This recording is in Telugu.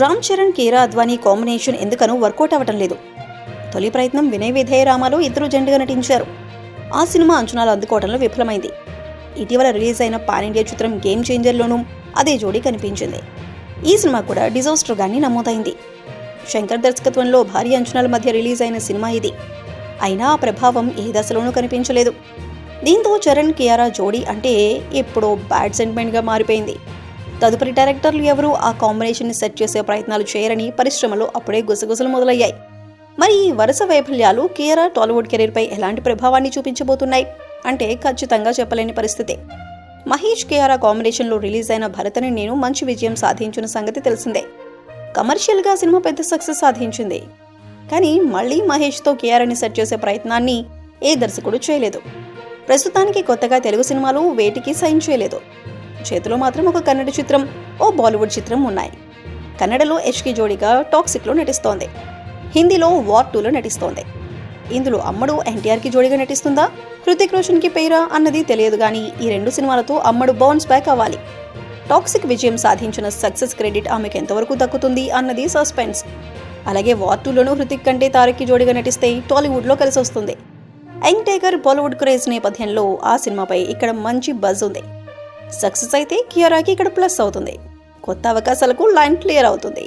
రామ్ చరణ్ కీరా అద్వానీ కాంబినేషన్ ఎందుకనో వర్కౌట్ అవ్వటం లేదు. తొలి ప్రయత్నం వినయ్ విధేయ రామాలో ఇద్దరు జంటగా నటించారు. ఆ సినిమా అంచనాలు అందుకోవడంలో విఫలమైంది. ఇటీవల రిలీజ్ అయిన పాన్ ఇండియా చిత్రం గేమ్ చేంజర్లోనూ అదే జోడీ కనిపించింది. ఈ సినిమా కూడా డిజాస్టర్గానే నమోదైంది. శంకర్ దర్శకత్వంలో భారీ అంచనాల మధ్య రిలీజ్ అయిన సినిమా ఇది. అయినా ఆ ప్రభావం ఏ దశలోనూ కనిపించలేదు. దీంతో చరణ్ కియారా జోడీ అంటే ఎప్పుడో బ్యాడ్ సెంటిమెంట్గా మారిపోయింది. తదుపరి డైరెక్టర్లు ఎవరూ? ఆ కాంబినేషన్ని సెట్ చేసే ప్రయత్నాలు చేయరని పరిశ్రమలో అప్పుడే గుసగుసలు మొదలయ్యాయి. మరి ఈ వరుస వైఫల్యాలు కేరా టాలీవుడ్ కెరీర్పై ఎలాంటి ప్రభావాన్ని చూపించబోతున్నాయి? అంటే ఖచ్చితంగా చెప్పలేని పరిస్థితి. మహేష్ కియారా కాంబినేషన్లో రిలీజ్ అయిన భరతని నేను మంచి విజయం సాధించిన సంగతి తెలిసిందే. కమర్షియల్గా సినిమా పెద్ద సక్సెస్ సాధించింది. కానీ మళ్ళీ మహేష్తో కేఆర్ని సెట్ చేసే ప్రయత్నాన్ని ఏ దర్శకుడు చేయలేదు. ప్రస్తుతానికి కొత్తగా తెలుగు సినిమాలు వేటికి సైన్ చేయలేదు. చేతిలో మాత్రం ఒక కన్నడ చిత్రం ఓ బాలీవుడ్ చిత్రం ఉన్నాయి. కన్నడలో హెచ్కి జోడిగా టాక్సిక్లో నటిస్తోంది. హిందీలో వార్ టూలో నటిస్తోంది. ఇందులో అమ్మడు ఎన్టీఆర్కి జోడిగా నటిస్తుందా? హృతిక్ రోషన్కి పేరా అన్నది తెలియదు కానీ ఈ రెండు సినిమాలతో అమ్మడు బౌన్స్ బ్యాక్ అవ్వాలి. టాక్సిక్ విజయం సాధించిన సక్సెస్ క్రెడిట్ ఆమెకు ఎంతవరకు దక్కుతుంది అన్నది సస్పెన్స్. అలాగే వార్ టూలోనూ హృతిక్ కంటే తారక్కి జోడిగా నటిస్తే టాలీవుడ్లో కలిసి వస్తుంది యంగ్ టైగర్ బాలీవుడ్ క్రేజ్ నేపథ్యంలో ఆ సినిమాపై ఇక్కడ మంచి బజ్ ఉంది. సక్సెస్ అయితే కియారాకి ఇక్కడ ప్లస్ అవుతుంది. కొత్త అవకాశాలకు లైన్ క్లియర్ అవుతుంది.